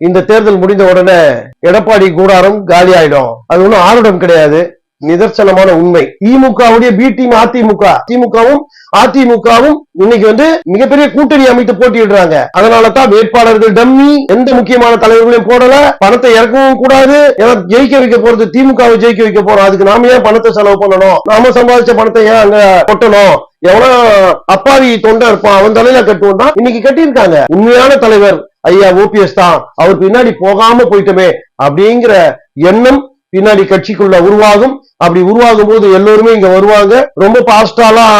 இந்த தேர்தல் முடிந்த உடனே எடப்பாடி கூடாரம் காலி ஆயிடும் அது ஒண்ணும் ஆருடம் கிடையாது. நிதர்சனமான உண்மை. திமுகவுடைய பி டீம் அதிமுக திமுகவும் அதிமுகவும் இன்னைக்கு வந்து மிகப்பெரிய கூட்டணி அமைத்து போட்டியிடுறாங்க. அதனால தான் வேட்பாளர்கள் டம்மி எந்த முக்கியமான தலைவர்களையும் போடல. பணத்தை இறக்கவும் கூடாது. ஏன்னா ஜெயிக்க வைக்க போறது திமுகவை ஜெயிக்க வைக்க போறோம். அதுக்கு நாம ஏன் பணத்தை செலவு பண்ணணும்? நாம சம்பாதிச்ச பணத்தை ஏன் அங்க கொட்டணும்? எவ்வளவு அப்பாவி தொண்டை இருப்பான். அவன் தலையில கட்டுவோம்னா இன்னைக்கு கட்டியிருக்காங்க. உண்மையான தலைவர் ஐயா ஓபிஎஸ் தான். அவர் பின்னாடி போகாம போயிட்டோமே அப்படிங்கிற எண்ணம் பின்னாடி கட்சிக்குள்ள உருவாகும். அப்படி உருவாகும் போது எல்லோருமே இங்க வருவாங்க. ரொம்ப பாஸ்டாலாம்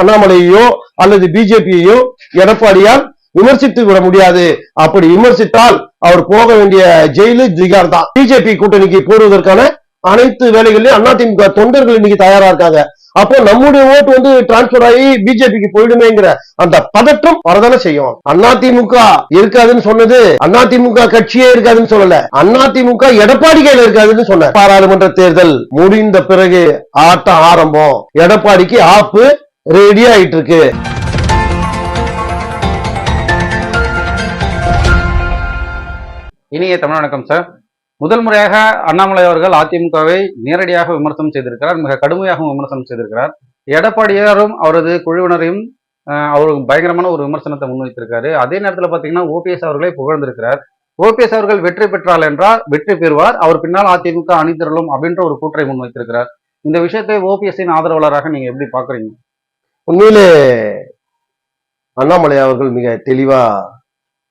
அண்ணாமலையோ அல்லது பிஜேபியையோ எடப்பாடியால் விமர்சித்து விட முடியாது. அப்படி விமர்சித்தால் அவர் போக வேண்டிய ஜெயிலு திகார் தான். பிஜேபி கூட்டணிக்கு போடுவதற்கான அனைத்து வேலைகளையும் அதிமுக தொண்டர்கள் இன்னைக்கு தயாரா இருக்காங்க. அப்போ நம்முடைய ஓட்டு வந்து டிரான்ஸ்பர் ஆகி பிஜேபிக்கு போயிடுமேங்கிற அந்த பதற்றம் வரதானே செய்யும். அதிமுக இருக்காதுன்னு சொன்னது அதிமுக கட்சியே இருக்காதுன்னு சொல்லல. அதிமுக எடப்பாடி கையில இருக்காதுன்னு சொன்ன பாராளுமன்ற தேர்தல் முடிந்த பிறகு ஆட்டம் ஆரம்பம். எடப்பாடிக்கு ஆப்பு ரெடி ஆயிட்டு இருக்கு. இனிய தமிழ் வணக்கம் சார் முதல் முறையாக அண்ணாமலை அவர்கள் அதிமுகவை நேரடியாக விமர்சனம் செய்திருக்கிறார் மிக கடுமையாக விமர்சனம் செய்திருக்கிறார். எடப்பாடியாரும் அவரது குழுவினரையும் அஹ், அவர் பயங்கரமான ஒரு விமர்சனத்தை முன்வைத்திருக்காரு. அதே நேரத்தில் பார்த்தீங்கன்னா ஓபிஎஸ் அவர்களை புகழ்ந்திருக்கிறார். ஓபிஎஸ் அவர்கள் வெற்றி பெற்றால் என்றால் வெற்றி பெறுவார். அவர் பின்னால் அதிமுக அணிதிரளும் அப்படின்ற ஒரு கூற்றை முன்வைத்திருக்கிறார். இந்த விஷயத்தை ஓபிஎஸ்ஸின் ஆதரவாளராக நீங்க எப்படி பாக்குறீங்க? உண்மையிலே அண்ணாமலை அவர்கள் மிக தெளிவா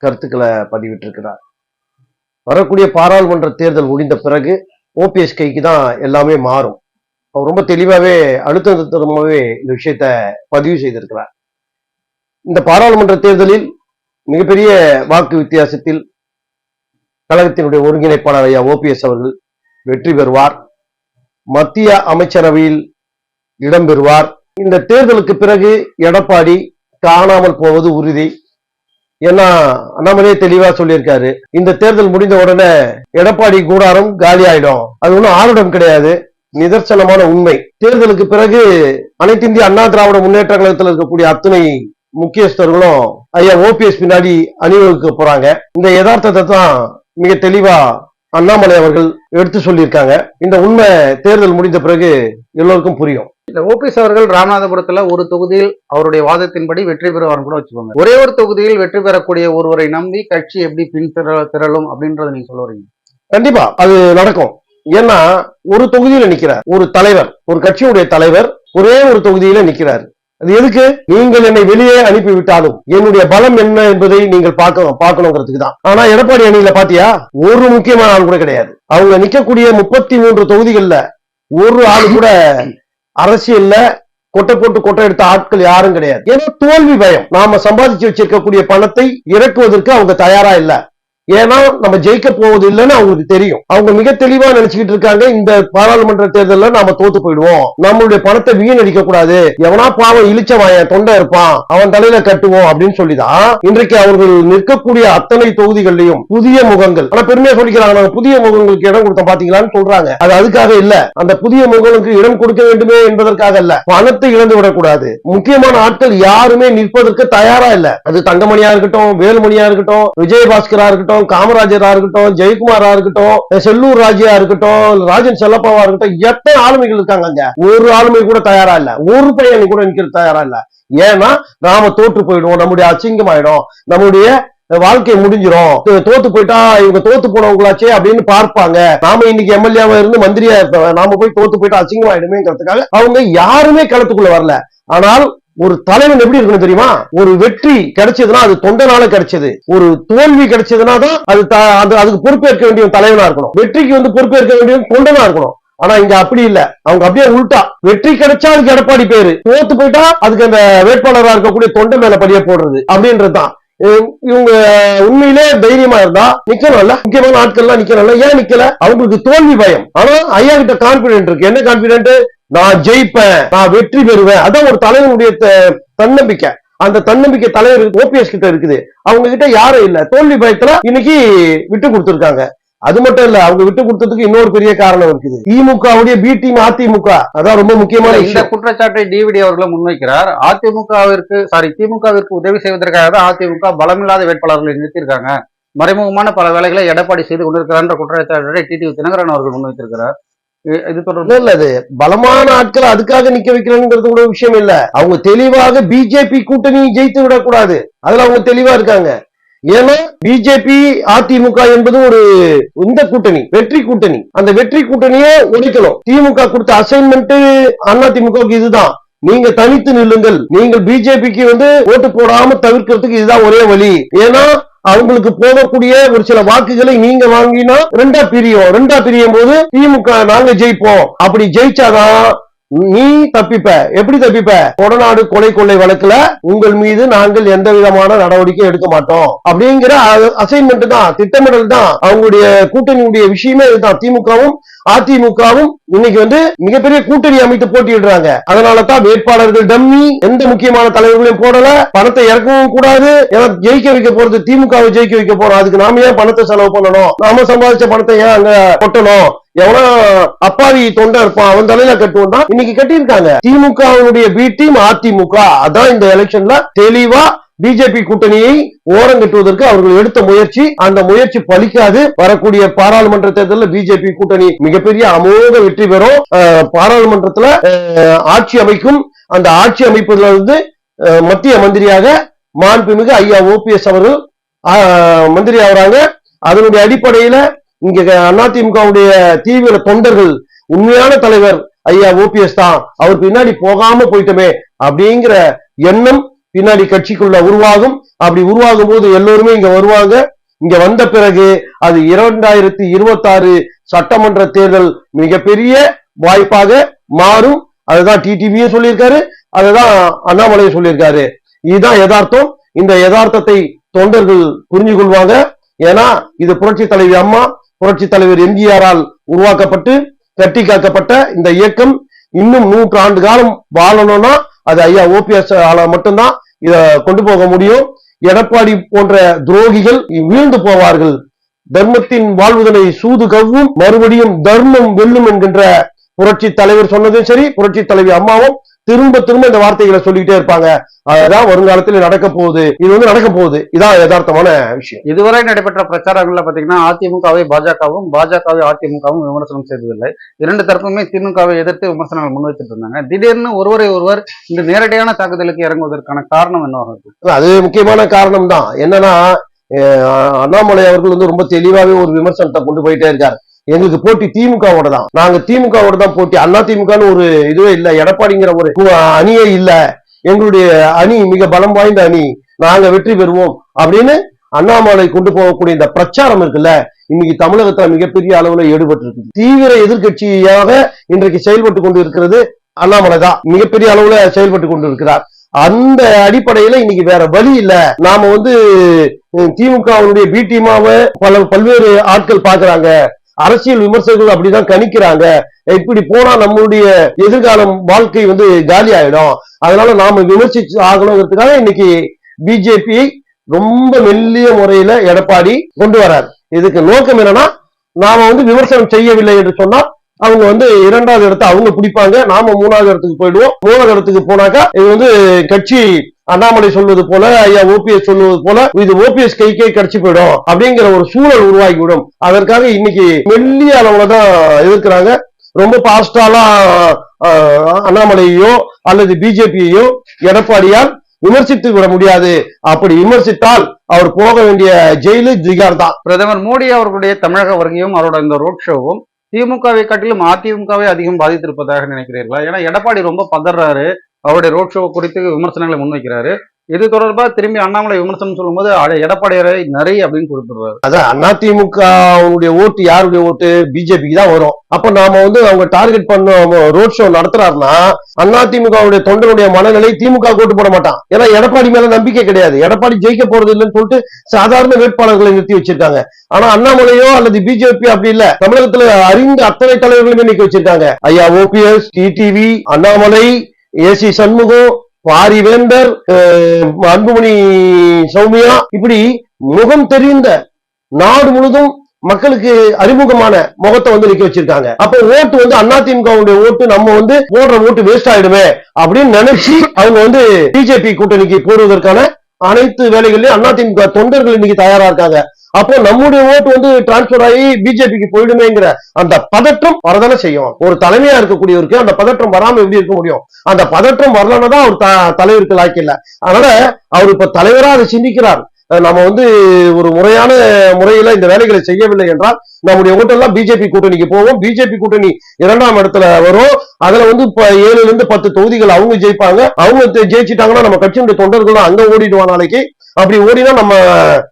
கருத்துக்களை பதிவிட்டிருக்கிறார். வரக்கூடிய பாராளுமன்ற தேர்தல் முடிந்த பிறகு ஓபிஎஸ் கைக்கு தான் எல்லாமே மாறும். அவர் ரொம்ப தெளிவாவே அழுத்தமாகவே இந்த விஷயத்த பதிவு செய்திருக்கிறார். இந்த பாராளுமன்ற தேர்தலில் மிகப்பெரிய வாக்கு வித்தியாசத்தில் கழகத்தினுடைய ஒருங்கிணைப்பாளர் ஐயா ஓபிஎஸ் அவர்கள் வெற்றி பெறுவார். மத்திய அமைச்சரவையில் இடம்பெறுவார் இந்த தேர்தலுக்கு பிறகு எடப்பாடி காணாமல் போவது உறுதி. ஏன்னா அண்ணாமலையே தெளிவா சொல்லியிருக்காரு. இந்த தேர்தல் முடிந்த உடனே எடப்பாடி கூடாரம் காலி ஆயிடும். அது ஒண்ணும் ஆருடம் கிடையாது. நிதர்சனமான உண்மை. தேர்தலுக்கு பிறகு அனைத்து இந்திய அண்ணா திராவிட முன்னேற்ற கழகத்தில் இருக்கக்கூடிய அத்துணை முக்கியஸ்தர்களும் ஐயா ஓபிஎஸ் பின்னாடி அணிவகுக்க போறாங்க. இந்த யதார்த்தத்தை தான் மிக தெளிவா அண்ணாமலை அவர்கள் எடுத்து சொல்லியிருக்காங்க. இந்த உண்மை தேர்தல் முடிந்த பிறகு எல்லோருக்கும் புரியும். இந்த ஓபிஎஸ் அவர்கள் ராமநாதபுரத்துல ஒரு தொகுதியில் அவருடைய வாதத்தின்படி வெற்றி பெறுவார்னு கூட வச்சுக்கோங்க. ஒரே ஒரு தொகுதியில் வெற்றி பெறக்கூடிய ஒருவரை நம்பி கட்சி எப்படி பின் திர- திரளும் அப்படின்றத நீங்க சொல்ல வரீங்க. கண்டிப்பா அது நடக்கும். ஏன்னா ஒரு தொகுதியில நிக்கிறார். ஒரு தலைவர் ஒரு கட்சியுடைய தலைவர் ஒரே ஒரு தொகுதியில நிக்கிறார். அது எதுக்கு? நீங்கள் என்னை வெளியே அனுப்பி விட்டாலும் என்னுடைய பலம் என்ன என்பதை நீங்கள் பார்க்கணும் பார்க்கணுங்கிறதுக்கு தான். ஆனா எடப்பாடி அணியில பாத்தியா? ஒரு முக்கியமான ஆள் கூட கிடையாது. அவங்க நிக்கக்கூடிய முப்பத்தி மூன்று தொகுதிகள்ல ஒரு ஆள் கூட அரசியல்ல கொட்டை போட்டு கொட்டை எடுத்த ஆட்கள் யாரும் கிடையாது. ஏன்னா தோல்வி பயம். நாம சம்பாதிச்சு வச்சிருக்கக்கூடிய பணத்தை இறக்குவதற்கு அவங்க தயாரா இல்ல. ஏன்னா நம்ம ஜெயிக்க போவது இல்லைன்னு அவங்களுக்கு தெரியும். அவங்க மிக தெளிவா நினைச்சுக்கிட்டு இருக்காங்க. இந்த பாராளுமன்ற தேர்தலில் நாம தோத்து போயிடுவோம். நம்மளுடைய பணத்தை வீணடிக்க கூடாது. எவனா பாவம் இழிச்சவாய தொண்டை இருப்பான். அவன் தலையில கட்டுவோம் அப்படின்னு சொல்லிதான் இன்றைக்கு அவர்கள் நிற்கக்கூடிய அத்தனை தொகுதிகள்லயும் புதிய முகங்கள். ஆனா பெருமையா சொல்லிக்கிறாங்க. நாங்க புதிய முகங்களுக்கு இடம் கொடுத்தோம். பாத்தீங்களான்னு சொல்றாங்க. அது அதுக்காக இல்ல. அந்த புதிய முகங்களுக்கு இடம் கொடுக்க வேண்டுமே என்பதற்காக அல்ல. பணத்தை இழந்து விடக்கூடாது. முக்கியமான ஆட்கள் யாருமே நிற்பதற்கு தயாரா இல்ல. அது தங்கமணியா இருக்கட்டும் வேலுமணியா இருக்கட்டும் விஜயபாஸ்கரா இருக்கட்டும் காமராஜரா இருக்கட்டும் ஜெயக்குமாரா இருக்கட்டும் செல்லூர் ராஜியா இருக்கட்டும் ராஜன் செல்லப்பாவா இருக்கட்டும் எத்தனை ஆளுமைகள் இருக்காங்க அங்க? ஒரு ஆளுமை கூட தயாரா இல்ல. ஒரு பையன் கூட நிக்கிறது தயாரா இல்ல. ஏன்னா நாம தோற்று போயிடுவோம். நம்முடைய அசிங்கம் ஆயிடும் நம்முடைய வாழ்க்கை முடிஞ்சிரும். தோத்து போயிட்டா இவங்க தோத்து போனவங்களாச்சே அப்படின்னு பார்ப்பாங்க. நாம இன்னைக்கு எம்எல்ஏவா இருந்து மந்திரியா நாம போய் தோத்து போயிட்டா அசிங்கம் ஆயிடுமேங்கிறதுக்காக அவங்க யாருமே களத்துக்குள்ள வரல. ஆனால் ஒரு தலைவன் எப்படி இருக்கணும் தெரியுமா? ஒரு வெற்றி கிடைச்சதுன்னா அது தொண்டனால கிடைச்சது. ஒரு தோல்வி கிடைச்சதுன்னா தான் அது அது அதுக்கு பொறுப்பேற்க வேண்டிய தலைவனா இருக்கணும். வெற்றிக்கு வந்து பொறுப்பேற்க வேண்டிய தொண்டனா இருக்கணும். ஆனா இங்க அப்படி இல்ல. அவங்க அப்படியே உள்டா. வெற்றி கிடைச்சா அதுக்கு எடப்பாடி பேரு. தோத்து போயிட்டா அதுக்கு அந்த வேட்பாளராக இருக்கக்கூடிய தொண்டை மேல படிய போடுறது அப்படின்றதுதான். இவங்க உண்மையிலே தைரியமா இருந்தா நிக்கணும்ல முக்கியமான ஆட்கள்லாம் நிக்கணும்ல ஏன் நிக்கல? அவங்களுக்கு தோல்வி பயம். ஆனா ஐயா கிட்ட கான்பிடென்ட் இருக்கு. என்ன கான்பிடென்ட் நான் ஜெயிப்பேன் நான் வெற்றி பெறுவேன். அதான் ஒரு தலைவனுடைய தன்னம்பிக்கை. அந்த தன்னம்பிக்கை தலைவர் ஓபிஎஸ் கிட்ட இருக்குது. அவங்க கிட்ட யாரும் இல்ல. தோல்வி பயத்துல இன்னைக்கு விட்டு கொடுத்திருக்காங்க. அது மட்டும் இல்ல அவங்க விட்டு கொடுத்ததுக்கு இன்னொரு பெரிய காரணம் இருக்குது. திமுகவுடைய பி டீம் அதிமுக அதான் ரொம்ப முக்கியமான இந்த குற்றச்சாட்டை டிவிடி அவர்களும் முன்வைக்கிறார். அதிமுகவிற்கு சாரி திமுகவிற்கு உதவி செய்வதற்காக தான் அதிமுக பலமில்லாத வேட்பாளர்களை நிறுத்தியிருக்காங்க. மறைமுகமான பல வேலைகளை எடப்பாடி செய்து கொண்டிருக்கிறார் குற்றச்சாட்டை டிடிவி தினகரன் அவர்கள் முன்வைத்திருக்கிறார். இது தொடர்பு. இல்ல, அது பலமான ஆட்கள் அதுக்காக நிக்க வைக்கிறேங்கிறது கூட விஷயம் இல்ல. அவங்க தெளிவாக பிஜேபி கூட்டணி ஜெயித்து விடக்கூடாது. அதுல அவங்க தெளிவா இருக்காங்க. ஏன்னா பிஜேபி அதிமுக என்பது ஒரு இந்த கூட்டணி வெற்றி கூட்டணி. அந்த வெற்றி கூட்டணியை ஒழிக்கணும். திமுக கொடுத்த அசைன்மெண்ட் அதிமுகவுக்கு இதுதான். நீங்க தனித்து நில்லுங்கள். நீங்கள் பிஜேபிக்கு வந்து ஓட்டு போடாம தவிர்க்கிறதுக்கு இதுதான் ஒரே வழி. ஏன்னா அவங்களுக்கு போகக்கூடிய ஒரு சில வாக்குகளை நீங்க வாங்கினா ரெண்டா பிரியும். ரெண்டா பிரியும் போது திமுக நாங்க ஜெயிப்போம். அப்படி ஜெயிச்சாதான் நீ தப்பிப்ப. எப்படி தப்பிப்ப? கொடநாடு கொலை கொள்ளை வழக்குல உங்கள் மீது நாங்கள் எந்த விதமான நடவடிக்கை எடுக்க மாட்டோம். அப்படிங்கிற அசைன்மெண்ட் தான் திட்டமிடல் தான். அவங்களுடைய கூட்டணியுடைய விஷயமே இதுதான். திமுகவும் அதிமுகவும் இன்னைக்கு வந்து மிகப்பெரிய கூட்டணி அமைத்து போட்டியிடுறாங்க. அதனால தான் வேட்பாளர்கள் டம்மி எந்த முக்கியமான தலைவர்களையும் போடல. பணத்தை இறக்கவும் கூடாது. ஏன்னா ஜெயிக்க வைக்க போறது திமுகவை ஜெயிக்க வைக்க போறோம். அதுக்கு நாம ஏன் பணத்தை செலவு பண்ணணும்? நாம சம்பாதிச்ச பணத்தை ஏன் அங்க கொட்டணும்? எவனோ அப்பாவி தொண்டை இருப்பான் அவன் தலையில கட்டுவோம்னா இன்னைக்கு கட்டியிருக்காங்க. திமுகவுடைய பி டீம் அதிமுக. அதான் இந்த எலெக்ஷன்ல தெளிவா பிஜேபி கூட்டணியை ஓரம் கட்டுவதற்கு அவர்கள் எடுத்த முயற்சி. அந்த முயற்சி பலிக்காது. வரக்கூடிய பாராளுமன்ற தேர்தலில் பிஜேபி கூட்டணி மிகப்பெரிய அமோக வெற்றி பெறும். பாராளுமன்றத்துல ஆட்சி அமைக்கும். அந்த ஆட்சி அமைப்பதுல இருந்து மத்திய மந்திரியாக மாண்புமிகு ஐயா ஓபிஎஸ் அவர்கள் மந்திரி ஆகிறாங்க. அதனுடைய அடிப்படையில இங்க அதிமுகவுடைய தீவிர தொண்டர்கள் உண்மையான தலைவர் ஐயா ஓபிஎஸ் தான். அவர் பின்னாடி போகாம போயிட்டோமே அப்படிங்கிற எண்ணம் பின்னாடி கட்சிக்குள்ள உருவாகும். அப்படி உருவாகும் போது எல்லோருமே இங்க வருவாங்க. இங்க வந்த பிறகு அது இரண்டாயிரத்தி இருபத்தி ஆறு சட்டமன்ற தேர்தல் மிகப்பெரிய வாய்ப்பாக மாறும். அதுதான் டிடிவியும் சொல்லியிருக்காரு. அதுதான் அண்ணாமலையும் சொல்லியிருக்காரு. இதுதான் யதார்த்தம். இந்த யதார்த்தத்தை தொண்டர்கள் புரிஞ்சு கொள்வாங்க ஏன்னா இது புரட்சி தலைவி அம்மா. புரட்சி தலைவர் எம்ஜிஆரால் உருவாக்கப்பட்டு கட்டி காக்கப்பட்ட இந்த இயக்கம் இன்னும் நூற்று ஆண்டு காலம் வாழணும்னா அது ஐயா ஓபிஎஸ் ஆல மட்டும்தான் இத கொண்டு போக முடியும். எடப்பாடி போன்ற துரோகிகள் வீழ்ந்து போவார்கள். தர்மத்தின் வாழ்வுதனை சூது கவ்வும் மறுபடியும் தர்மம் வெல்லும் என்கின்ற புரட்சி தலைவர் சொன்னதும் சரி புரட்சி தலைவி அம்மாவும் திரும்ப திரும்ப இந்த வார்த்தைகளை சொல்லிக்கிட்டே இருப்பாங்க. அதுதான் வருங்காலத்தில் நடக்க போகுது. இது வந்து நடக்க போகுது. இதான் யதார்த்தமான விஷயம். இதுவரை நடைபெற்ற பிரச்சாரங்கள்ல பாத்தீங்கன்னா அதிமுகவை பாஜகவும் பாஜகவை அதிமுகவும் விமர்சனம் செய்ததில்லை. இரண்டு தரப்புமே திமுகவை எதிர்த்து விமர்சனங்கள் முன்வைத்துட்டு இருந்தாங்க. திடீர்னு ஒருவரை ஒருவர் இந்த நேரடியான தாக்குதலுக்கு இறங்குவதற்கான காரணம் என்னவாக அது முக்கியமான காரணம் தான் என்னன்னா அண்ணாமலை அவர்கள் வந்து ரொம்ப தெளிவாவே ஒரு விமர்சனத்தை கொண்டு போயிட்டே இருக்காரு. எங்களுக்கு போட்டி திமுகவோட தான். நாங்க திமுகவோட தான் போட்டி. அண்ணா திமுகன்னு ஒரு இதுவே இல்ல. எடப்பாடிங்கிற ஒரு அணியே இல்ல. எங்களுடைய அணி மிக பலம் வாய்ந்த அணி. நாங்க வெற்றி பெறுவோம் அப்படின்னு அண்ணாமலை கொண்டு போகக்கூடிய இந்த பிரச்சாரம் இருக்குல்ல இன்னைக்கு தமிழகத்துல மிகப்பெரிய அளவுல ஈடுபட்டு இருக்கு தீவிர எதிர்க்கட்சியாக இன்றைக்கு செயல்பட்டு கொண்டு இருக்கிறது அண்ணாமலை தான். மிகப்பெரிய அளவுல செயல்பட்டு கொண்டு இருக்கிறார் அந்த அடிப்படையில இன்னைக்கு வேற வழி இல்ல. நாம வந்து திமுகவுடைய பி டீமாவை பல பல்வேறு ஆட்கள் பாக்குறாங்க. அரசியல் விமர்சகர்கள் அப்படிதான் கணிக்கிறாங்க. இப்படி போனா நம்மளுடைய எதிர்காலம் வாழ்க்கை வந்து காலி ஆயிடும் அதனால நாம விமர்சிச்சு ஆகணுங்கிறதுக்காக இன்னைக்கு பிஜேபி ரொம்ப மெல்லிய முறையில எடப்பாடி கொண்டு வராரு. இதுக்கு நோக்கம் என்னன்னா நாம வந்து விமர்சனம் செய்யவில்லை என்று சொன்னா அவங்க வந்து இரண்டாவது இடத்தை அவங்க பிடிப்பாங்க. நாம மூணாவது இடத்துக்கு போயிடுவோம். மூணாவது இடத்துக்கு போனாக்கா இது வந்து கட்சி அண்ணாமலை சொல்வது போல ஐயா ஓபிஎஸ் சொல்வது போல இது ஓபிஎஸ் கைக்கே கிடைச்சு போயிடும் அப்படிங்கிற ஒரு சூழல் உருவாகிவிடும். அதற்காக இன்னைக்கு மெல்லிய அளவுல தான் எதிர்க்கிறாங்க. ரொம்ப பாஸ்டாலாம் அண்ணாமலையோ அல்லது பிஜேபியையோ எடப்பாடியால் விமர்சித்து விட முடியாது. அப்படி விமர்சித்தால் அவர் போக வேண்டிய ஜெயிலு ஜிகார் தான் பிரதமர் மோடி அவர்களுடைய தமிழக வருகையும் அவரோட இந்த ரோட் ஷோவும் திமுகவை காட்டிலும் அதிமுகவை அதிகம் பாதித்திருப்பதாக நினைக்கிறீர்களா? ஏன்னா எடப்பாடி ரொம்ப பதறாரு. அவருடைய ரோட் ஷோ குறித்து விமர்சனங்களை முன்வைக்கிறாரு. இது தொடர்பா திரும்பி அண்ணாமலை விமர்சனம் சொல்லும்போது அட- எடப்பாடியாரை நிறைய அப்படின்னு குறிப்பிடுறாரு. அதான் அதிமுக ஓட்டு யாருடைய ஓட்டு? பிஜேபிக்கு தான் வரும். அப்ப நாம வந்து அவங்க டார்கெட் பண்ண ரோட் ஷோ நடத்துறாருன்னா அதிமுகவுடைய தொண்டனுடைய மனநிலை திமுக ஓட்டு போட மாட்டான். ஏன்னா எடப்பாடி மேல நம்பிக்கை கிடையாது. எடப்பாடி ஜெயிக்க போறது இல்லைன்னு சொல்லிட்டு சாதாரண வேட்பாளர்களை நிறுத்தி வச்சிருக்காங்க. ஆனா அண்ணாமலையோ அல்லது பிஜேபி அப்படி இல்ல. தமிழகத்துல அறிந்த அத்தனை தலைவர்களுமே நிக்க வச்சிருக்காங்க. ஐயா ஓபிஎஸ் டிடிவி அண்ணாமலை ஏசி சண்முகம் பாரிவேந்தர் அன்புமணி சௌமியா இப்படி முகம் தெரிந்த நாடு முழுதும் மக்களுக்கு அறிமுகமான முகத்தை வந்து நிக்க வச்சிருக்காங்க. அப்ப ஓட்டு வந்து அதிமுகவுடைய ஓட்டு நம்ம வந்து போடுற ஓட்டு வேஸ்ட் ஆயிடுமே அப்படின்னு நினைச்சு அவங்க வந்து பிஜேபி கூட்டணிக்கு போடுவதற்கான அனைத்து வேலைகளையும் அதிமுக தொண்டர்கள் இன்னைக்கு தயாரா இருக்காங்க. அப்போ நம்முடைய ஓட்டு வந்து டிரான்ஸ்பர் ஆகி பிஜேபிக்கு போயிடுமேங்கிற அந்த பதற்றம் வரதானே செய்யும். ஒரு தலைமையா இருக்கக்கூடியவருக்கு அந்த பதற்றம் வராம எப்படி இருக்க முடியும்? அந்த பதற்றம் வரலன்னா தான் அவர் த- தலைவருக்கு லாய்க்கல அதனால அவர் இப்ப தலைவரா அதை சிந்திக்கிறார். நம்ம வந்து ஒரு முறையான முறையில இந்த வேலைகளை செய்யவில்லை என்றால் நம்முடைய ஓட்டெல்லாம் பிஜேபி கூட்டணிக்கு போவோம். பிஜேபி கூட்டணி இரண்டாம் இடத்துல வரும். அதுல வந்து இப்ப ஏழுல இருந்து பத்து தொகுதிகள் அவங்க ஜெயிப்பாங்க. அவங்க ஜெயிச்சிட்டாங்கன்னா நம்ம கட்சியினுடைய தொண்டர்கள் அங்க ஓடிடுவோம் நாளைக்கு. அப்படி ஓடினா நம்ம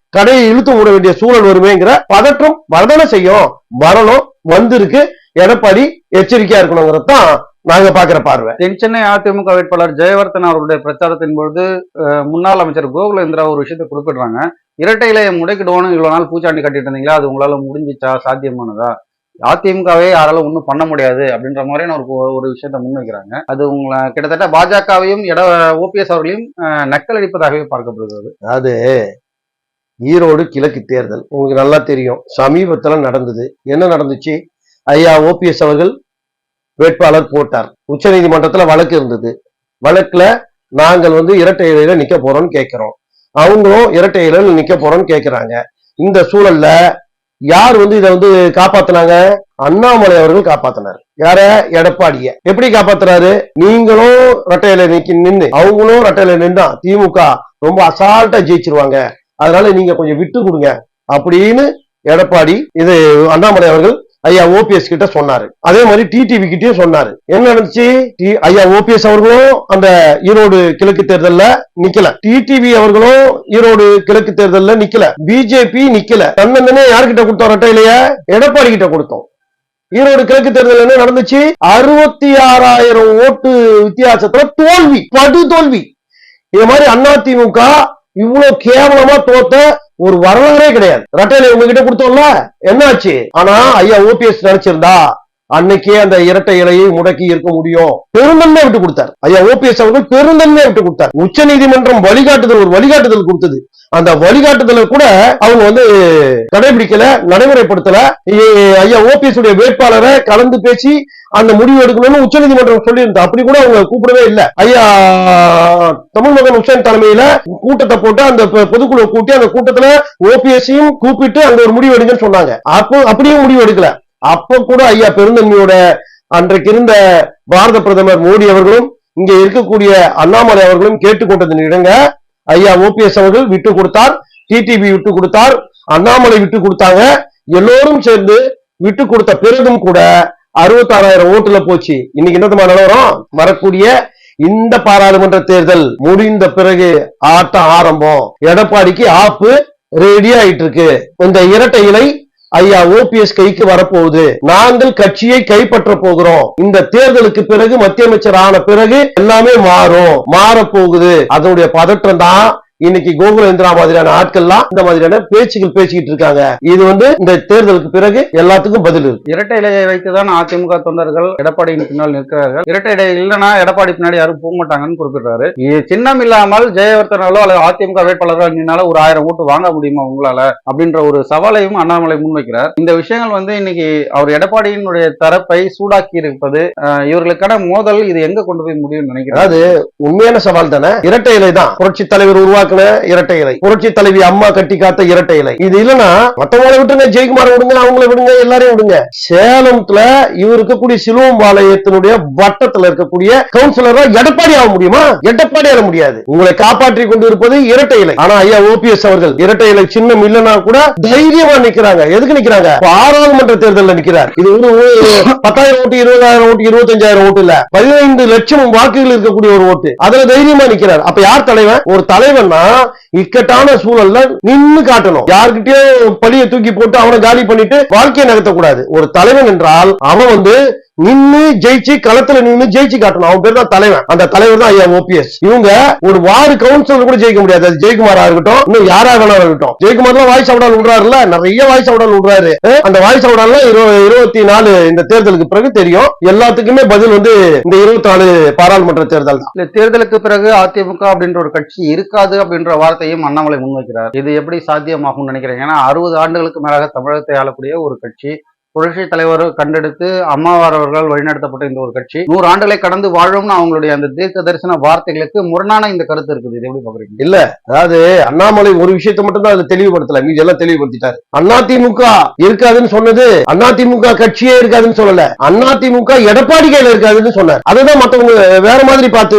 கடையை இழுத்து மூட வேண்டிய சூழல் வருமேங்கிற பதற்றம் வரதனை செய்யும். வரணும் வந்திருக்கு. எடப்பாடி எச்சரிக்கையா இருக்கணுங்கிறது தான் நாங்க பாக்குற பார்வை. தென் சென்னை அதிமுக வேட்பாளர் ஜெயவர்தன் அவருடைய பிரச்சாரத்தின் பொழுது முன்னாள் அமைச்சர் கோகுலேந்திரா ஒரு விஷயத்தை குறிப்பிடுறாங்க. இரட்டை இலையை முடைக்கிடுவோன்னு இவ்வளவு நாள் பூச்சாண்டி கட்டிட்டு இருந்தீங்களா? அது உங்களால முடிஞ்சிச்சா? சாத்தியமானதா? அதிமுகவே யாராலும் ஒன்றும் பண்ண முடியாது அப்படின்ற மாதிரியான ஒரு ஒரு விஷயத்த முன்வைக்கிறாங்க. அது உங்களை கிட்டத்தட்ட பாஜகவையும் எட ஓபிஎஸ் அவர்களையும் அஹ், நக்கல் அடிப்பதாகவே பார்க்கப்படுகிறது. அது ஈரோடு கிழக்கு தேர்தல். உங்களுக்கு நல்லா தெரியும். சமீபத்துல நடந்தது. என்ன நடந்துச்சு? ஐயா ஓபிஎஸ் அவர்கள் வேட்பாளர் போட்டார். உச்சநீதிமன்றத்துல வழக்கு இருந்தது. வழக்குல நாங்கள் வந்து இரட்டை இலையில நிக்க போறோம்னு கேட்கிறோம் அவங்களும் இரட்டை இலையில நிக்க போறோம்னு கேட்கிறாங்க இந்த சூழல்ல யார் வந்து இதை வந்து காப்பாத்துனாங்க? அண்ணாமலை அவர்கள் காப்பாத்தினார். யார? எடப்பாடிய. எப்படி காப்பாத்துறாரு? நீங்களும் ரெட்டையில நிக்க நின்னு. அவங்களும் ரெட்டையில நின்றா திமுக ரொம்ப அசால்ட்டா ஜெயிச்சிருவாங்க. அதனால நீங்க கொஞ்சம் விட்டு கொடுங்க. அப்படின்னு எடப்பாடி இது அண்ணாமலை அவர்கள் ஐயா ஓபிஎஸ் கிட்ட சொன்னாரு. அதே மாதிரி டிடிவி கிட்டயும் சொன்னாரு. என்ன நடந்துச்சு? டி- ஐயா ஓபிஎஸ் அவர்களும் அந்த ஈரோடு கிழக்கு தேர்தல்ல நிக்கல. டிடிவி அவர்களும் ஈரோடு கிழக்கு தேர்தல்ல நிக்கல. பிஜேபி நிக்கல. தன்னந்தனே யார்கிட்ட கொடுத்தோம்? ரெட்டையிலைய எடப்பாடி கிட்ட கொடுத்தோம். ஈரோடு கிழக்கு தேர்தல் என்ன நடந்துச்சு? அறுபத்தி ஆறாயிரம் ஓட்டு வித்தியாசத்துல தோல்வி படு தோல்வி இது மாதிரி அதிமுக இவ்வளவு கேவலமா தோத்த ஒரு வரலாறே கிடையாது. ரட்டையில உங்ககிட்ட கொடுத்தோம்ல? என்னாச்சு? ஆனா ஐயா ஓபிஎஸ் நினைச்சிருந்தா அன்னைக்கே அந்த இரட்டை இலையை முடக்கி இருக்க முடியும். பெருந்தன்மை விட்டு கொடுத்தார். ஐயா ஓபிஎஸ் அவர்கள் பெருந்தன்மை விட்டு கொடுத்தார். உச்ச நீதிமன்றம் வழிகாட்டுதல் ஒரு வழிகாட்டுதல் கொடுத்தது. அந்த வழிகாட்டுதல கூட அவங்க வந்து கடைபிடிக்கல நடைமுறைப்படுத்தல. ஐயா ஓபிஎஸ் உடைய வேட்பாளரை கலந்து பேசி அந்த முடிவு எடுக்கணும்னு உச்சநீதிமன்றம் சொல்லியிருந்தா அப்படி கூட அவங்க கூப்பிடவே இல்லை. ஐயா தமிழ் மகன் உஷன் தலைமையில கூட்டத்தை போட்டு அந்த பொ- பொதுக்குழு கூட்டி அந்த கூட்டத்துல ஓபிஎஸ்ஸையும் கூப்பிட்டு அங்க ஒரு முடிவு எடுங்கன்னு சொன்னாங்க. அப்போ அப்படியும் முடிவு எடுக்கல. அப்ப கூட ஐயா பெருந்தன்மையோட அன்றைக்கு இருந்த பாரத பிரதமர் மோடி அவர்களும் இங்க இருக்கக்கூடிய அண்ணாமலை அவர்களும் கேட்டுக்கொண்டதன் இடங்க ஐயா ஓபிஎஸ் அவர்கள் விட்டு கொடுத்தார் டிடிபி விட்டு கொடுத்தார் அண்ணாமலை விட்டு கொடுத்தாங்க. எல்லோரும் சேர்ந்து விட்டு கொடுத்த பிறகும் கூட அறுபத்தாறாயிரம் ஓட்டுல போச்சு. இன்னைக்கு என்னதுமா நிலவரம்? வரக்கூடிய இந்த பாராளுமன்ற தேர்தல் முடிந்த பிறகு ஆட்டம் ஆரம்பம். எடப்பாடிக்கு ஆப்பு ரெடி ஆயிட்டு இருக்கு இந்த இரட்டை இலை ஐயா ஓபிஎஸ் கைக்கு வரப்போகுது. நாங்கள் கட்சியை கைப்பற்ற போகிறோம். இந்த தேர்தலுக்கு பிறகு மத்திய அமைச்சர் ஆன பிறகு எல்லாமே மாறும். மாறப் போகுது அதனுடைய பதற்றம் தான் இன்னைக்கு கோகுலேந்திரா மாதிரியான ஆட்கள்லாம் இந்த மாதிரியான பேச்சுகள் பேசிக்கிட்டு இருக்காங்க. இது வந்து இந்த தேர்தலுக்கு பிறகு எல்லாத்துக்கும் பதில் இருக்கு. இரட்டை இலையை வைத்துதான் அதிமுக தொண்டர்கள் எடப்பாடியின் பின்னால் நிற்கிறார்கள். இரட்டை இலை இல்லைன்னா எடப்பாடி பின்னாடி யாரும் போக மாட்டாங்கன்னு குறிப்பிடுறாரு. இது சின்னம் இல்லாமல் ஜெயவர்தனாலோ அல்லது அதிமுக வேட்பாளர்களோ நின்னால ஒரு ஆயிரம் ஓட்டு வாங்க முடியுமா உங்களால? அப்படின்ற ஒரு சவாலையும் அண்ணாமலை முன்வைக்கிறார். இந்த விஷயங்கள் வந்து இன்னைக்கு அவர் எடப்பாடியினுடைய தரப்பை சூடாக்கி இருப்பது இவர்களுக்கான மோதல் இது எங்க கொண்டு போய் முடியும்னு நினைக்கிறேன் அதாவது உண்மையான சவால் தானே? இரட்டை இலை தான் புரட்சி தலைவர் உருவாக்கின இரட்டை இலை. புரட்சி தலைவி அம்மா கட்டி காத்த இரட்டை இலை. இது இல்லைன்னா மத்தவங்களை விட்டுங்க ஜெயக்குமார் விடுங்க அவங்கள விடுங்க எல்லாரையும் விடுங்க. சேலத்துல இவர் இருக்கக்கூடிய சிலுவம்பாளையத்தினுடைய வட்டத்துல இருக்கக்கூடிய கவுன்சிலரா எடப்பாடி ஆக முடியுமா? எடப்பாடி ஆக முடியாது. உங்களை காப்பாற்றி கொண்டு இருப்பது இரட்டை இலை. ஆனா ஐயா ஓபிஎஸ் அவர்கள் இரட்டை இலை சின்னம் இல்லைன்னா கூட தைரியமா நிக்கிறாங்க. எதுக்கு நிக்கிறாங்க? பாராளுமன்ற தேர்தலில் நிக்கிறார். இது ஒரு பத்தாயிரம் ஓட்டு இருபதாயிரம் ஓட்டு இருபத்தஞ்சாயிரம் ஓட்டு இல்ல. பதினைந்து லட்சம் வாக்குகள் இருக்கக்கூடிய ஒரு ஓட்டு. அதுல தைரியமா நிக்கிறார். அப்ப யார் தலைவன்? ஒரு தலைவன்னா இக்கட்டான சூழல்ல நின்னு காட்டணும். யாருக்கிட்டயும் பழிய தூக்கி போட்டு அவனை காலி பண்ணிட்டு வாழ்க்கையை நகர்த்த கூடாது ஒரு தலைவன் என்றால் அவன் வந்து நின்னு ஜெயிச்சு களத்துல நின்னு ஜெயிச்சு காட்டணும். அவன் பேர் தான் தலைவன். அந்த தலைவர் தான் ஐயா ஓபிஎஸ் இவங்க ஒரு வார்டு கவுன்சிலர் கூட ஜெயிக்க முடியாது. அது ஜெயக்குமாரா இருக்கட்டும் இன்னும் யாரா வேணாலும் இருக்கட்டும். ஜெயக்குமார் எல்லாம் வாய்ஸ் அவடால் விடுறாருல்ல நிறைய வாய்ஸ் அவடால் விடுறாரு அந்த வாய்ஸ் அவடால் இருபத்தி நாலு இந்த தேர்தலுக்கு பிறகு தெரியும். எல்லாத்துக்குமே பதில் வந்து இந்த இருபத்தி நாலு பாராளுமன்ற தேர்தல் தான். தேர்தலுக்கு பிறகு அதிமுக அப்படின்ற ஒரு கட்சி இருக்காது அப்படின்ற வார்த்தையும் அண்ணாமலை முன்வைக்கிறார். இது எப்படி சாத்தியமாகும்னு நினைக்கிறேன் ஏன்னா அறுபது ஆண்டுகளுக்கு மேலாக தமிழகத்தை ஆளக்கூடிய ஒரு கட்சி புரட்சி தலைவர் கண்டெடுத்து அம்மாவார் அவர்கள் வழிநடத்தப்பட்ட இந்த ஒரு கட்சி. நூறு ஆண்டுகளை கடந்து வாழும்னு அவங்களுடைய அந்த தீர்க்க தரிசன வார்த்தைகளுக்கு முரணான இந்த கருத்து இருக்குது. இது எப்படி பாக்குறீங்க? அதாவது அண்ணாமலை ஒரு விஷயத்தை மட்டும் தான் அதுல தெளிவுபடுத்தல. மீதி எல்லாம் தெளிவுபடுத்திட்டாரு. அதிமுக இருக்காதுன்னு சொன்னது அதிமுக கட்சியே இருக்காதுன்னு சொல்லல. அதிமுக எடப்பாடி கையில இருக்காதுன்னு சொன்னார். அதுதான் மத்தவங்க வேற மாதிரி பார்த்து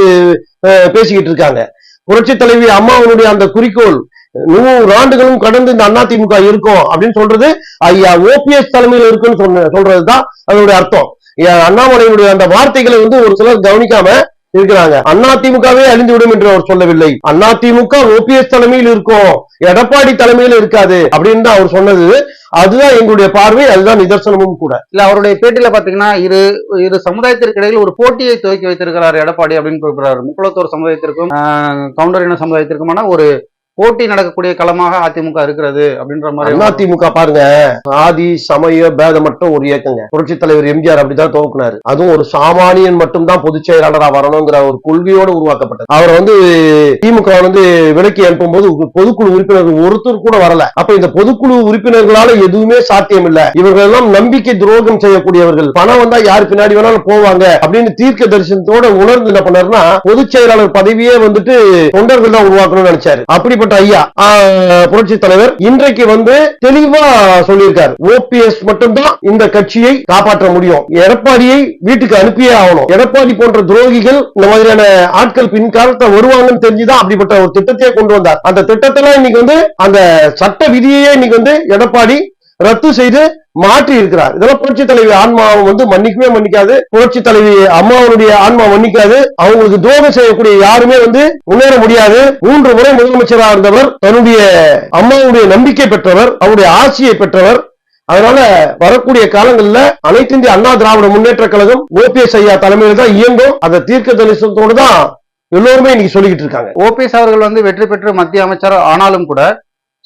அஹ், பேசிக்கிட்டு இருக்காங்க. புரட்சி தலைவி அம்மாவனுடைய அந்த குறிக்கோள் நூறு ஆண்டுகளும் கடந்து இந்த அண்ணா திமுக இருக்கும் அப்படின்னு சொல்றது ஐயா ஓபிஎஸ் தலைமையில் இருக்குன்னு சொன்ன சொல்றதுதான் அதனுடைய அர்த்தம். அண்ணாமலையினுடைய அந்த வார்த்தைகளை வந்து ஒரு சிலர் கவனிக்காம இருக்கிறாங்க. அதிமுகவே அழிந்து விடும் என்று அவர் சொல்லவில்லை. அண்ணா திமுக ஓபிஎஸ் தலைமையில் இருக்கும் எடப்பாடி தலைமையில் இருக்காது அப்படின்னு தான் அவர் சொன்னது. அதுதான் எங்களுடைய பார்வை அதுதான் நிதர்சனமும் கூட. இல்ல அவருடைய பேட்டியில பாத்தீங்கன்னா இரு இரு சமுதாயத்திற்கு இடையில் ஒரு போட்டியை துவக்கி வைத்திருக்கிறார் எடப்பாடி அப்படின்னு குறிப்பிடுறாரு. முக்குளத்தோர் சமுதாயத்திற்கும் கவுண்டர் இன சமுதாயத்திற்குமான ஒரு போட்டி நடக்கக்கூடிய களமாக அதிமுக இருக்கிறது அப்படின்ற மாதிரி அதிமுக பாருங்க. ஆதி சமய பேதமற்ற ஒரு இயக்கங்க. புரட்சி தலைவர் எம்ஜிஆர் அப்படிதான் துவக்குனாரு. அதுவும் ஒரு சாமானியன் மட்டும்தான் பொதுச் செயலாளரா வரணுங்கிற ஒரு கொள்கையோடு உருவாக்கப்பட்டது. அவர் வந்து திமுக வந்து விலக்கி அனுப்பும் போது பொதுக்குழு உறுப்பினர்கள் ஒருத்தர் கூட வரல. அப்ப இந்த பொதுக்குழு உறுப்பினர்களால எதுவுமே சாத்தியம் இல்ல இவர்கள் எல்லாம் நம்பிக்கை துரோகம் செய்யக்கூடியவர்கள். பணம் வந்தா யார் பின்னாடி வேணாலும் போவாங்க அப்படின்னு தீர்க்க தரிசனத்தோட உணர்ந்து என்ன பண்ணாருன்னா பொதுச் செயலாளர் பதவியே வந்துட்டு தொண்டர்கள் தான் உருவாக்கணும்னு நினைச்சாரு. அப்படி அப்படிப்பட்ட ஐயா புரட்சி தலைவர் இன்றைக்கு வந்து தெளிவா சொல்லியிருக்காரு. ஓபிஎஸ் மட்டும்தான் இந்த கட்சியை காப்பாற்ற முடியும். எடப்பாடியை வீட்டுக்கு அனுப்பியே ஆகணும். எடப்பாடி போன்ற துரோகிகள் இந்த மாதிரியான ஆட்கள் பின்காலத்தை வருவாங்கன்னு தெரிஞ்சுதான் அப்படிப்பட்ட ஒரு திட்டத்தையே கொண்டு வந்தார். அந்த திட்டத்துல இன்னைக்கு வந்து அந்த சட்ட விதியையே இன்னைக்கு வந்து எடப்பாடி ரத்து செய்து மாற்றி இருக்கிறார். இதெல்லாம் புரட்சி தலைவி ஆன்மாவை வந்து மன்னிக்கவே மன்னிக்காது. புரட்சி தலைவி அம்மாவனுடைய ஆன்மா மன்னிக்காது. அவங்களுக்கு துரோகம் செய்யக்கூடிய யாருமே வந்து முன்னேற முடியாது. மூன்று முறை முதலமைச்சராக இருந்தவர் தன்னுடைய அம்மாவுடைய நம்பிக்கை பெற்றவர் அவருடைய ஆட்சியை பெற்றவர். அதனால வரக்கூடிய காலங்கள்ல அனைத்து இந்திய அண்ணா திராவிட முன்னேற்ற கழகம் ஓபிஎஸ் ஐயா தலைமையில தான் இயங்கும். அந்த தீர்க்க தரிசனத்தோடு தான் எல்லோருமே இன்னைக்கு சொல்லிக்கிட்டு இருக்காங்க. ஓபிஎஸ் அவர்கள் வந்து வெற்றி பெற்று மத்திய அமைச்சர் ஆனாலும் கூட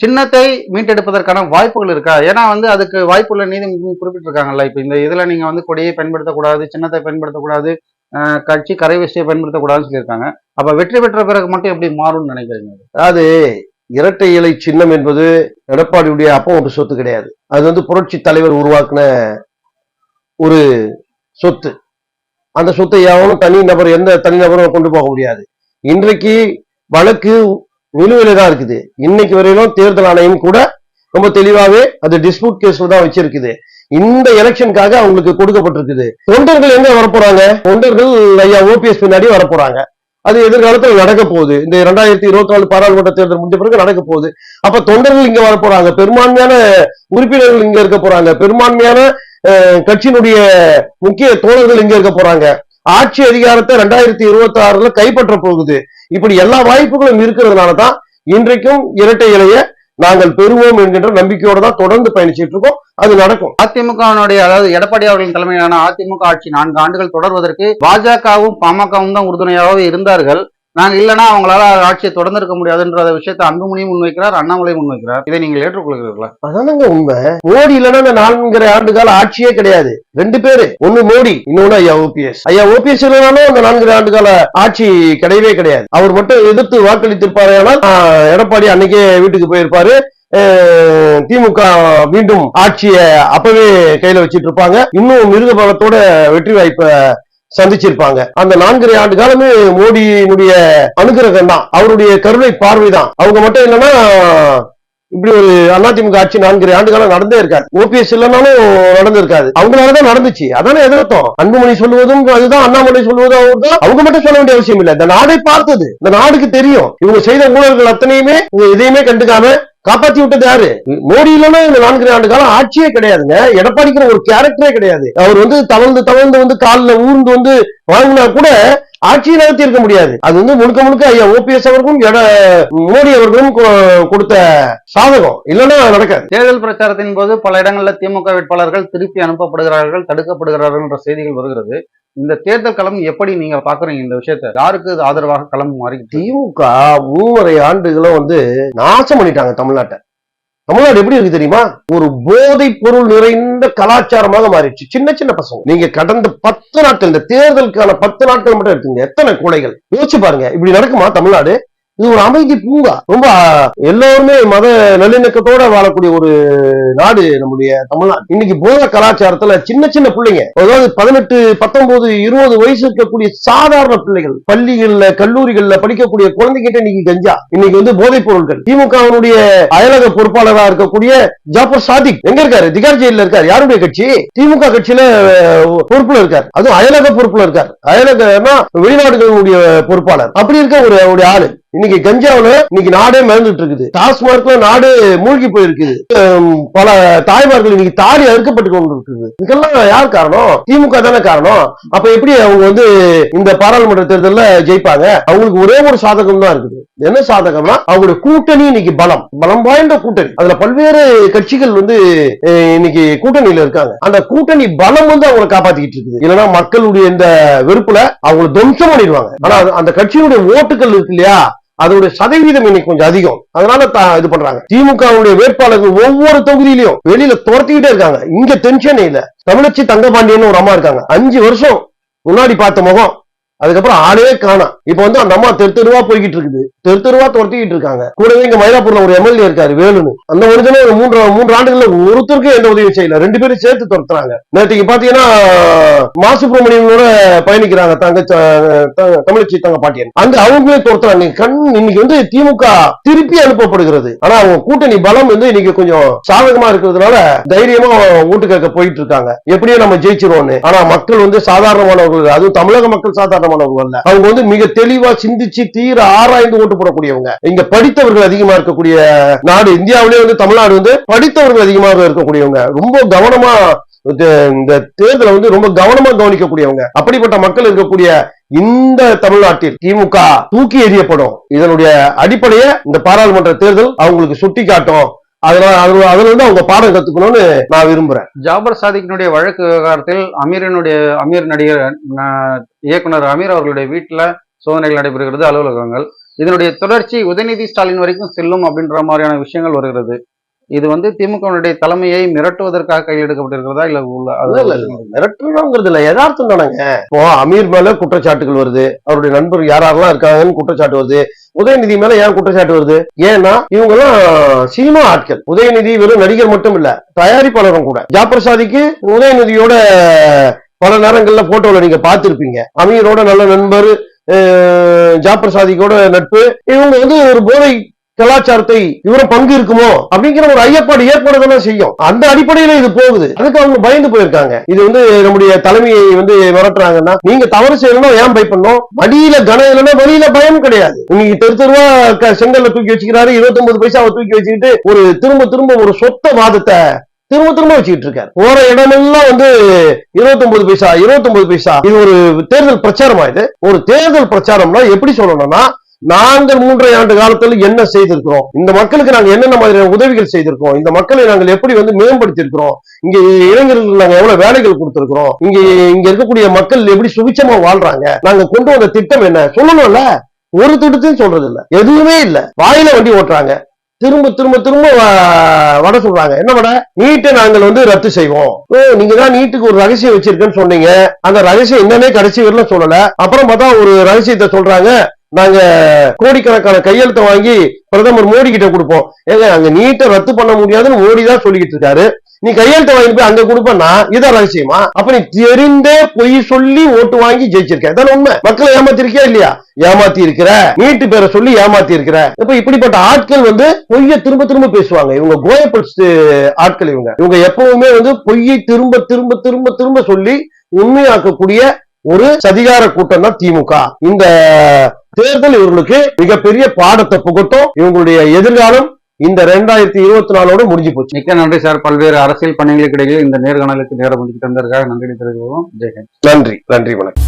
சின்னத்தை மீட்டெடுப்பதற்கான வாய்ப்புகள் இருக்கா? ஏன்னா வந்து அதுக்கு வாய்ப்புள்ள நீதிமன்றம் குறிப்பிட்டிருக்காங்கல்ல. இப்போ இந்த இதில் நீங்கள் வந்து கொடியை பயன்படுத்தக்கூடாது சின்னத்தை பயன்படுத்தக்கூடாது கட்சி கரை விஷயை பயன்படுத்தக்கூடாதுன்னு சொல்லியிருக்காங்க. அப்போ வெற்றி பெற்ற பிறகு மட்டும் எப்படி மாறும்னு நினைக்கிறீங்க? அதாவது இரட்டை இலை சின்னம் என்பது எடப்பாடியுடைய அப்போ ஒரு சொத்து கிடையாது. அது வந்து புரட்சி தலைவர் உருவாக்குன ஒரு சொத்து. அந்த சொத்தை எவனும் தனி நபர் எந்த தனி நபரும் கொண்டு போக முடியாது. இன்றைக்கு வழக்கு நிலுவையில தான் இருக்குது. இன்னைக்கு வரையிலும் தேர்தல் ஆணையம் கூட ரொம்ப தெளிவாவே அது டிஸ்பியூட் கேஸ்ல தான் வச்சிருக்குது. இந்த எலெக்ஷனுக்காக அவங்களுக்கு கொடுக்கப்பட்டிருக்குது. தொண்டர்கள் எங்க வரப்போறாங்க? தொண்டர்கள் ஐயா ஓபிஎஸ் பின்னாடி வரப்போறாங்க. அது எதிர்காலத்தில் நடக்க போகுது. இந்த இரண்டாயிரத்தி இருபத்தி நாலு பாராளுமன்ற தேர்தல் முடிஞ்ச பிறகு நடக்க போகுது. அப்ப தொண்டர்கள் இங்க வர போறாங்க பெரும்பான்மையான உறுப்பினர்கள் இங்க இருக்க போறாங்க. பெரும்பான்மையான கட்சியினுடைய முக்கிய தோழர்கள் இங்க இருக்க போறாங்க. ஆட்சி அதிகாரத்தை ரெண்டாயிரத்தி இருபத்தி ஆறுல கைப்பற்ற போகுது. இப்படி எல்லா வாய்ப்புகளும் இருக்கிறதுனால தான் இன்றைக்கும் இரட்டை இலைய நாங்கள் பெறுவோம் என்கின்ற நம்பிக்கையோட தான் தொடர்ந்து பயணிச்சிட்டு இருக்கோம். அது நடக்கும். அதிமுகவினுடைய அதாவது எடப்பாடி அவர்களின் தலைமையிலான அதிமுக ஆட்சி நான்கு ஆண்டுகள் தொடர்வதற்கு பாஜகவும் பாமகவும் தான் உறுதுணையாகவே இருந்தார்கள். நாங்க இல்லைன்னா அவங்களால ஆட்சியை தொடர்ந்திருக்க முடியாதுன்ற விஷயத்தை அன்புமணியும் முன்வைக்கிறார் அண்ணாமலை முன்வைக்கிறார். இதை நீங்கள் ஏற்றுக்கொள்கிறீர்களா? அதானங்க உண்மை. மோடி இல்லைன்னா இந்த நான்கரை ஆண்டு கால ஆட்சியே கிடையாது. ரெண்டு பேரு. ஒண்ணு மோடி இன்னொன்னு ஐயா ஓபிஎஸ். ஐயா ஓபிஎஸ் இல்லைனாலும் அந்த நான்கரை ஆண்டு கால ஆட்சி கிடையவே கிடையாது. அவர் மட்டும் எதிர்த்து வாக்களித்திருப்பாரு ஆனால் எடப்பாடி அன்னைக்கே வீட்டுக்கு போயிருப்பாரு. திமுக மீண்டும் ஆட்சியை அப்பவே கையில வச்சிட்டு இருப்பாங்க. இன்னும் மிருக பலத்தோட வெற்றி வாய்ப்பை சந்திச்சிருப்பாங்க. அந்த நான்கரை ஆண்டு காலமே மோடியினுடைய அனுகிரகம் தான் அவருடைய கருணை பார்வை தான் அவங்க மட்டும் இல்லைன்னா இப்படி ஒரு அதிமுக ஆட்சி நான்கு ஆண்டு காலம் நடந்தே இருக்காது. ஓபிஎஸ் இல்லைனாலும் நடந்திருக்காது. அவங்களாலதான் நடந்துச்சு. அதானே எதிர்த்தம் அன்புமணி சொல்லுவதும் அதுதான் அண்ணாமலை சொல்லுவதும் அவர்தான். அவங்க மட்டும் சொல்ல வேண்டிய அவசியம் இல்லை. இந்த நாடை பார்த்தது. இந்த நாடுக்கு தெரியும். இவங்க செய்த ஊழல்கள் அத்தனையுமே இவங்க எதையுமே கண்டுக்காம காப்பாத்தி விட்டது யாரு? மோடி இல்லைன்னா இந்த நான்கு ஆண்டு காலம் ஆட்சியே கிடையாதுங்க. எடப்பாடிக்கிற ஒரு கேரக்டரே கிடையாது. அவர் வந்து தவழ்ந்து தவழ்ந்து வந்து காலில் ஊர்ந்து வந்து வாங்கினா கூட ஆட்சியை நடத்தி இருக்க முடியாது. அது வந்து முழுக்க முழுக்க ஐயா ஓபிஎஸ் அவர்களும் எட மோடி அவர்களும் கொடுத்த சாதகம். இல்லைன்னா நடக்காது. தேர்தல் பிரச்சாரத்தின் போது பல இடங்கள்ல திமுக வேட்பாளர்கள் திருப்பி அனுப்பப்படுகிறார்கள் தடுக்கப்படுகிறார்கள் என்ற செய்திகள் வருகிறது. இந்த தேர்தல் களம் எப்படி நீங்க பாக்குறீங்க இந்த விஷயத்த? யாருக்கு ஆதரவாக களம் மாறி? திமுக மூவரை ஆண்டுகளும் வந்து நாசம் பண்ணிட்டாங்க தமிழ்நாட்டை. தமிழ்நாடு எப்படி இருக்கு தெரியுமா? ஒரு போதை பொருள் நிறைந்த கலாச்சாரமாக மாறிடுச்சு. சின்ன சின்ன பசங்க. நீங்க கடந்த பத்து நாட்கள் இந்த தேர்தலுக்கான பத்து நாட்கள் மட்டும் இருக்குங்க எத்தனை கொலைகள் யோசிச்சு பாருங்க. இப்படி நடக்குமா தமிழ்நாடு? இது ஒரு அமைதி பூங்கா. ரொம்ப எல்லோருமே மத நல்லிணக்கத்தோட வாழக்கூடிய ஒரு நாடு நம்முடைய தமிழ்நாடு. இன்னைக்கு போத கலாச்சாரத்துல சின்ன சின்ன பிள்ளைங்க அதாவது பதினெட்டு பத்தொன்பது இருபது வயசு இருக்கக்கூடிய சாதாரண பிள்ளைகள் பள்ளிகள்ல கல்லூரிகள்ல படிக்கக்கூடிய குழந்தைகிட்ட இன்னைக்கு கஞ்சா. இன்னைக்கு வந்து போதைப் பொருட்கள். திமுகவினுடைய அயலக பொறுப்பாளராக இருக்கக்கூடிய ஜாபர் சாதிக். எங்க இருக்காரு? திகார் ஜெயில இருக்காரு. யாருடைய கட்சி? திமுக கட்சியில பொறுப்புல இருக்காரு. அதுவும் அயலக பொறுப்புல இருக்காரு. அயலகன்னா வெளிநாடுகளுடைய பொறுப்பாளர். அப்படி இருக்க ஒரு ஆளு. இன்னைக்கு கஞ்சாவுல இன்னைக்கு நாடே மறந்துட்டு இருக்குது. டாஸ்மார்க்ல நாடு மூழ்கி போயிருக்குது. பல தாய்மார்கள் இன்னைக்கு தாலி அறுக்கப்பட்டு கொண்டு இருக்குது இதுக்கெல்லாம் யார் காரணம்? திமுக தானே காரணம். அப்ப எப்படி அவங்க வந்து இந்த பாராளுமன்ற தேர்தலில் ஜெயிப்பாங்க? அவங்களுக்கு ஒரே ஒரு சாதகம் தான் இருக்குது. என்ன சாதகம்னா அவங்களுடைய கூட்டணி இன்னைக்கு பலம். பலம் வாய்ந்த கூட்டணி. அதுல பல்வேறு கட்சிகள் வந்து அஹ், இன்னைக்கு கூட்டணியில இருக்காங்க. அந்த கூட்டணி பலம் வந்து அவங்களை காப்பாத்திக்கிட்டு இருக்குது. இல்லைன்னா மக்களுடைய இந்த வெறுப்புல அவங்களை துவம்சம் பண்ணிடுவாங்க. ஆனா அது- அந்த கட்சியினுடைய ஓட்டுகள் இருக்கு இல்லையா? அதோட சதவீதம் இன்னைக்கு கொஞ்சம் அதிகம். அதனால இது பண்றாங்க. திமுகவுடைய வேட்பாளர்கள் ஒவ்வொரு தொகுதியிலையும் வெளியில துரத்திக்கிட்டே இருக்காங்க. இங்க தென்சென்னையில தமிழச்சி தங்கபாண்டியன் ஒரு அம்மா இருக்காங்க. அஞ்சு வருஷம் முன்னாடி பார்த்த முகம். அதுக்கப்புறம் ஆளே காணா. இப்ப வந்து அந்த அம்மா தெரு தெருவா போய்கிட்டு இருக்குது. தெரு தெருவா துரத்திக்கிட்டு இருக்காங்க. கூடவே இங்க மயிலாப்பூர்ல ஒரு எம்எல்ஏ இருக்காரு வேலுன்னு. அந்த மனுஷனே ஒரு மூன்று மூன்று ஆண்டுகள்ல ஒருத்தருக்கும் எந்த உதவியும் செய்யல. ரெண்டு பேரும் சேர்த்து துரத்துறாங்க. நேற்றுக்கு பாத்தீங்கன்னா மா சுப்பிரமணியனோட பயணிக்கிறாங்க தங்க தமிழச்சி தங்க பாட்டியன். அங்க அவங்களே துரத்துறாங்க. கண் இன்னைக்கு வந்து திமுக திருப்பி அனுப்பப்படுகிறது. ஆனா அவங்க கூட்டணி பலம் வந்து இன்னைக்கு கொஞ்சம் சாதகமா இருக்கிறதுனால தைரியமா ஓட்டு கேட்க போயிட்டு இருக்காங்க. எப்படியும் நம்ம ஜெயிச்சிருவோம்னு. ஆனா மக்கள் வந்து சாதாரணமானவர்கள். அதுவும் தமிழக மக்கள் சாதாரண சாதாரணமானவர்கள் அல்ல அவங்க வந்து மிக தெளிவா சிந்திச்சு தீர ஆராய்ந்து ஓட்டு போடக்கூடியவங்க. இங்க படித்தவர்கள் அதிகமா இருக்கக்கூடிய நாடு இந்தியாவிலே வந்து தமிழ்நாடு வந்து படித்தவர்கள் அதிகமாக இருக்கக்கூடியவங்க. ரொம்ப கவனமா இந்த- இந்த தேர்தலை வந்து ரொம்ப கவனமா கவனிக்கக்கூடியவங்க. அப்படிப்பட்ட மக்கள் இருக்கக்கூடிய இந்த தமிழ்நாட்டில் திமுக தூக்கி எறியப்படும். இதனுடைய அடிப்படையை இந்த பாராளுமன்ற தேர்தல் அவங்களுக்கு சுட்டி காட்டும் அதனால அதுல அதுல இருந்து அவங்க பாடம் கத்துக்கணும்னு நான் விரும்புறேன். ஜாபர் சாதிக்கினுடைய வழக்கு விவகாரத்தில் அமீரனுடைய அமீர் நடிகர் இயக்குனர் அமீர் அவர்களுடைய வீட்டுல சோதனைகள் நடைபெறுகிறது அலுவலகங்கள். இதனுடைய தொடர்ச்சி உதயநிதி ஸ்டாலின் வரைக்கும் செல்லும் அப்படின்ற மாதிரியான விஷயங்கள் வருகிறது. இது வந்து திமுகவினுடைய தலைமையை மிரட்டுவதற்காக கையெடுக்கப்பட்டிருக்கிறதா எடுக்கப்பட்டிருக்கிறதா இல்ல உள்ள மிரட்டுறோங்கிறது இல்ல, யதார்த்தம் தானங்க. இப்போ அமீர் மேல குற்றச்சாட்டுகள் வருது. அவருடைய நண்பர் யாரெல்லாம் இருக்காங்கன்னு குற்றச்சாட்டு வருது. உதயநிதி மேல ஏன் குற்றச்சாட்டு வருது? ஏன்னா இவங்க எல்லாம் சினிமா ஆட்கள். உதயநிதி வெறும் நடிகர் மட்டும் இல்ல தயாரிப்பாளரும் கூட. ஜாபிரசாதிக்கு உதயநிதியோட பல நேரங்கள்ல போட்டோல நீங்க பார்த்திருப்பீங்க. அமீரோட நல்ல நண்பர் ஜாபிரசாதிக்கோட சாதிக்கோட நட்பு. இவங்க வந்து ஒரு போதை கலாச்சாரத்தை இவரும் பங்கு இருக்குமோ அப்படிங்கிற ஒரு ஐயப்பாடு ஏற்படுறதெல்லாம் செய்யும். அந்த அடிப்படையில இது போகுது. அதுக்கு அவங்க பயந்து போயிருக்காங்க. இது வந்து நம்முடைய தலைமையை வந்து மிரட்டுறாங்கன்னா நீங்க தவறு செய்யணும்னா ஏன் பயப்படணும்? மடியில கனம் இல்லைன்னா வெளியில பயம் கிடையாது. இன்னைக்கு தெரு தெருவா செங்கல்ல தூக்கி வச்சுக்கிறாரு. 29 பைசாவை தூக்கி வச்சுக்கிட்டு ஒரு திரும்ப திரும்ப ஒரு சொத்த வாதத்தை திரும்ப திரும்ப வச்சுக்கிட்டு இருக்காரு. போற இடமெல்லாம் வந்து 29 பைசா 29 பைசா. இது ஒரு தேர்தல் பிரச்சாரமா இது? ஒரு தேர்தல் பிரச்சாரம்னா எப்படி சொல்லணும்னா நாங்கள் மூன்றரை ஆண்டு காலத்தில் என்ன செய்திருக்கிறோம்? இந்த மக்களுக்கு நாங்கள் என்னென்ன மாதிரியான உதவிகள் செய்திருக்கோம் இந்த மக்களை நாங்கள் எப்படி வந்து மேம்படுத்தி இருக்கிறோம் இங்க இளைஞர்களுக்கு நாங்க எவ்வளவு வேலைகள் கொடுத்திருக்கிறோம்? இங்க இங்க இருக்கக்கூடிய மக்கள் எப்படி சுபிச்சமா வாழ்றாங்க? நாங்க கொண்டு வந்த திட்டம் என்ன? சொல்லணும்ல? ஒரு திட்டத்தையும் சொல்றது இல்ல எதுவுமே இல்ல. வாயில வண்டி ஓட்டுறாங்க. திரும்ப திரும்ப திரும்ப வட சொல்றாங்க. என்ன வட? நீட்டை நாங்கள் வந்து ரத்து செய்வோம். ஓ நீங்க தான் நீட்டுக்கு ஒரு ரகசியம் வச்சிருக்கேன்னு சொன்னீங்க. அந்த ரகசியம் என்னன்னே கடைசி வரல சொல்லல. அப்புறம் பார்த்தா ஒரு ரகசியத்தை சொல்றாங்க. நாங்க கோடிக்கணக்கான கையெழுத்தை வாங்கி பிரதமர் மோடி கிட்ட கொடுப்போம். ஏங்க அங்க நீட்டை ரத்து பண்ண முடியாதுன்னு மோடி தான் சொல்லிக்கிட்டு இருக்காரு. நீ கையெழுத்தை வாங்கி போய் அங்க கொடுப்பேன்னா இதான் ரகசியமா? அப்ப நீ தெரிந்தே பொய் சொல்லி ஓட்டு வாங்கி ஜெயிச்சிருக்க. உண்மை? மக்களை ஏமாத்திருக்கியா இல்லையா? ஏமாத்தி இருக்கிற நீட்டு பேரை சொல்லி ஏமாத்தி இருக்கிற இப்ப இப்படிப்பட்ட ஆட்கள் வந்து பொய்ய திரும்ப திரும்ப பேசுவாங்க. இவங்க கோயப்பல்ஸ் ஆட்கள் இவங்க. இவங்க எப்பவுமே வந்து பொய்யை திரும்ப திரும்ப திரும்ப திரும்ப சொல்லி உண்மையாக்கக்கூடிய ஒரு சதிகார கூட்டம் தான் திமுக. இந்த தேர்தல் இவர்களுக்கு மிகப்பெரிய பாடத்தை புகட்டும். இவங்களுடைய எதிர்காலம் இந்த ரெண்டாயிரத்தி இருபத்தி நாலோடு முடிஞ்சு போச்சு. மிக்க நன்றி சார். பல்வேறு அரசியல் பணிகளுக்கு இடையில் இந்த நேர்காணலுக்கு நேரம் ஒதுக்கி தந்ததற்காக நன்றி தெரிவிக்கிறோம் ஜெயஹிந்த் நன்றி நன்றி வணக்கம்.